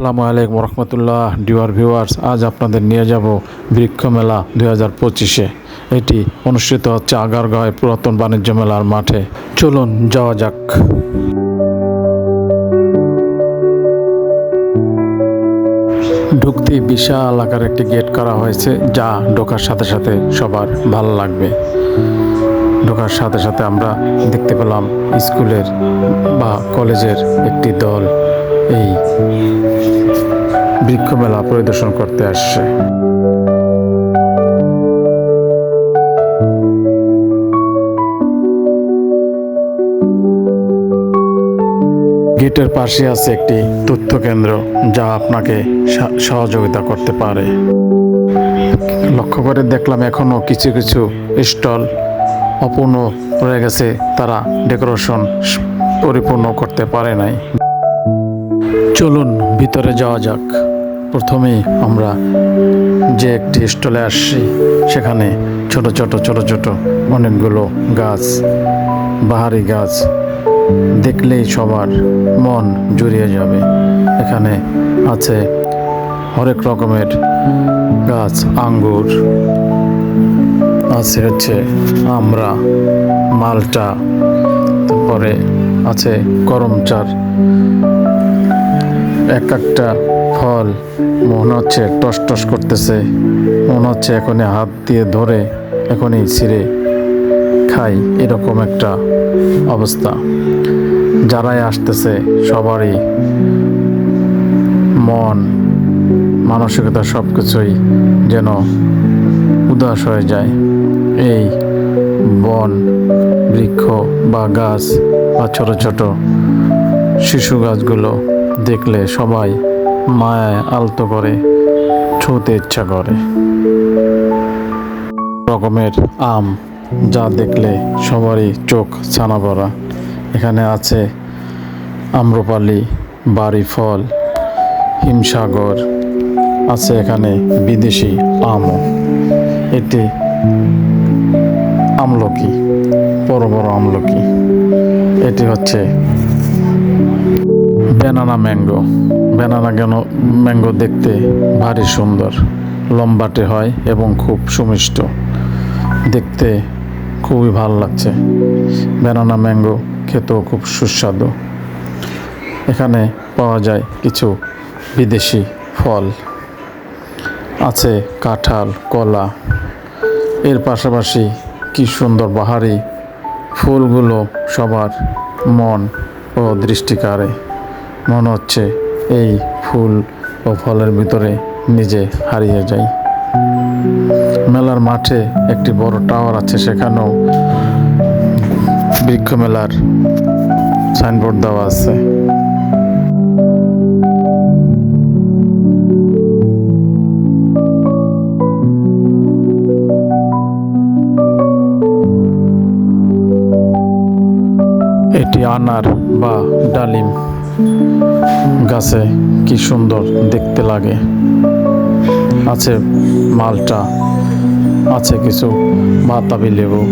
আসসালামু আলাইকুম রহমতুল্লাহ, ডিওয়ার ভিউয়ার্স, আজ আপনাদের নিয়ে যাব বৃক্ষ মেলা দুই হাজার পঁচিশে। এটি অনুষ্ঠিত হচ্ছে আগারগাঁওয়ে পুরাতন বাণিজ্য মেলার মাঠে। চলুন যাওয়া যাক। ঢুকতেই বিশাল আকার একটি গেট করা হয়েছে, যা ঢোকার সাথে সাথে সবার ভালো লাগবে। ঢোকার সাথে সাথে আমরা দেখতে পেলাম স্কুলের বা কলেজের একটি দল। এই বৃক্ষ মেলা পরিদর্শন করতে আসছে। গেটের পাশে আছে একটি তথ্য কেন্দ্র যা আপনাকে সহযোগিতা করতে পারে। লক্ষ্য করে দেখলাম এখনও কিছু কিছু স্টল অপূর্ণ রয়ে গেছে, তারা ডেকোরেশন পরিপূর্ণ করতে পারে নাই। চলুন ভিতরে যাওয়া যাক। প্রথমেই আমরা যে একটি স্টলে আসছি, সেখানে ছোট ছোট ছোট ছোট অনেকগুলো গাছ, বাহারি গাছ, দেখলেই সবার মন জুড়িয়ে যাবে। এখানে আছে হরেক রকমের গাছ, আঙ্গুর, আছে হচ্ছে আমরা, মালটা, তারপরে আছে করমচার এক একটা ফল। মনে হচ্ছে টস টস করতেছে। মনে হচ্ছে এখনই হাত দিয়ে ধরে, এখনই ছিঁড়ে খাই এরকম একটা অবস্থা। যারাই আসতেছে, সবারই মন, মানসিকতা সব কিছুই যেন উদাস হয়ে যায়। এই বন, বৃক্ষ বা গাছ বা ছোট ছোট শিশু গাছগুলো দেখলে সবাই মায়ায় আলতো করে, ছুঁতে ইচ্ছা করে। রকমের আম যা দেখলে সবারই চোখ ছানা পড়া এখানে আছে আম্রপালি, বাড়ি ফল, হিমসাগর, আছে এখানে বিদেশি আমও। এটি আমলকি, বড় বড় আমলকি। এটি হচ্ছে ব্যানানা ম্যাঙ্গো। ব্যানানা কেন? ম্যাঙ্গো দেখতে ভারী সুন্দর, লম্বাটে হয় এবং খুব সুমিষ্ট। দেখতে খুবই ভালো লাগছে। ব্যানানা ম্যাঙ্গো খেতেও খুব সুস্বাদু। এখানে পাওয়া যায় কিছু বিদেশি ফল। আছে কাঁঠাল, কলা। এর পাশাপাশি কি সুন্দর বাহারি ফুলগুলো সবার মন ও দৃষ্টি কাড়ে মনে হচ্ছে এই ফুল ও ফলের ভিতরে নিজে হারিয়ে যাই। মেলার মাঠে একটি বড় টাওয়ার আছে, সেখানেও বৃক্ষ মেলার সাইনবোর্ড দেওয়া আছে। এটি আনার বা ডালিম। গাছে কি সুন্দর দেখতে লাগে। আছে মালটা, আছে কিছু বাতাবি লেবু।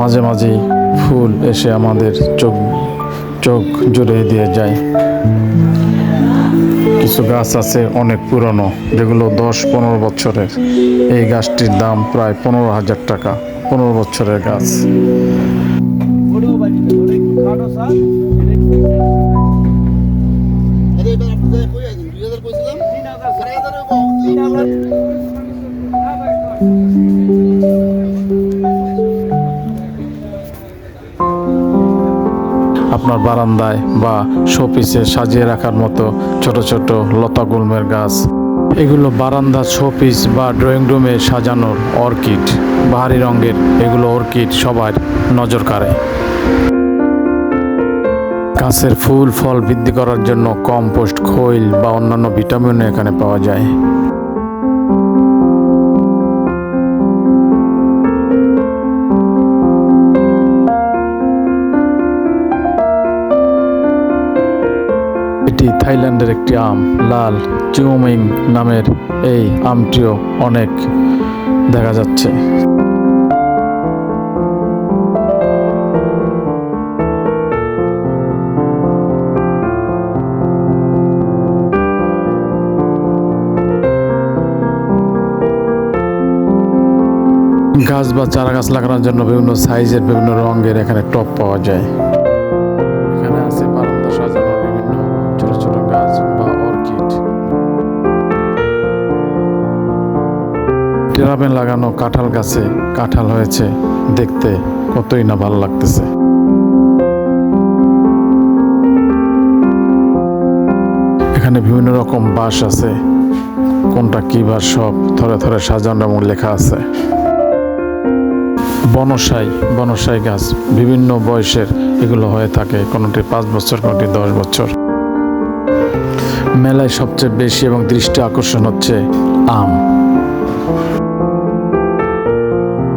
মাঝে মাঝেই ফুল এসে আমাদের চোখ চোখ জুড়ে দিয়ে যায়। কিছু গাছ আছে অনেক পুরনো, যেগুলো দশ পনেরো বছরের। এই গাছটির দাম প্রায় পনেরো হাজার টাকা, পনেরো বছরের গাছ। আপনার বারান্দায় বা শোপিসে সাজিয়ে রাখার মতো ছোট ছোট লতা গুল্মের গাছ। এগুলো বারান্দা শোপিস বা ড্রয়িং রুমে সাজানোর অর্কিড। বাহারি রঙের এগুলো অর্কিড সবার নজর কাড়ে গাছের ফুল, ফল বৃদ্ধি করার জন্য কম্পোস্ট, খৈল বা অন্যান্য ভিটামিনও এখানে পাওয়া যায়। এটি থাইল্যান্ডের একটি আম, লাল চিউমিং নামের এই আমটিও অনেক দেখা যাচ্ছে। গাছ বা চারা গাছ লাগানোর জন্য বিভিন্ন সাইজের বিভিন্ন রঙের এখানে টপ পাওয়া যায়। সাজানোর বিভিন্ন ছোট ছোট গাছ বা লাগানো কাঁঠাল গাছে কাঁঠাল হয়েছে। দেখতে কতই না ভালো লাগতেছে। এখানে বিভিন্ন রকম বাঁশ আছে। কোনটা কি বাস সব থরে থরে সাজানো এবং লেখা আছে। বনসাই বনসাই গাছ বিভিন্ন বয়সের এগুলো হয়ে থাকে, কোনোটি পাঁচ বছর, কোনোটি দশ বছর। মেলায় সবচেয়ে বেশি এবং দৃষ্টি আকর্ষণ হচ্ছে আম।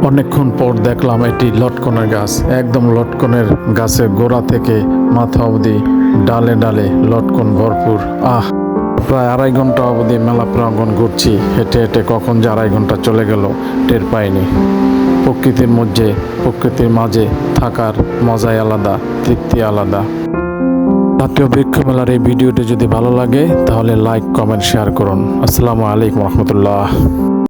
অনেকক্ষণ পর দেখলাম এটি লটকনের গাছ, একদম লটকনের গাছের গোড়া থেকে মাথা অবধি ডালে ডালে লটকন ভরপুর। আহ! প্রায় আড়াই ঘণ্টা অবধি মেলা প্রাঙ্গন ঘুরছি। হেঁটে হেঁটে কখন যে আড়াই ঘণ্টা চলে গেল, টের পাইনি। প্রকৃতির মধ্যে, প্রকৃতির মাঝে থাকার মজাই আলাদা, তৃপ্তি আলাদা। জাতীয় বৃক্ষ মেলার এই ভিডিওটি যদি ভালো লাগে, তাহলে লাইক কমেন্ট শেয়ার করুন। আসসালামু আলাইকুম রহমতুল্লাহ।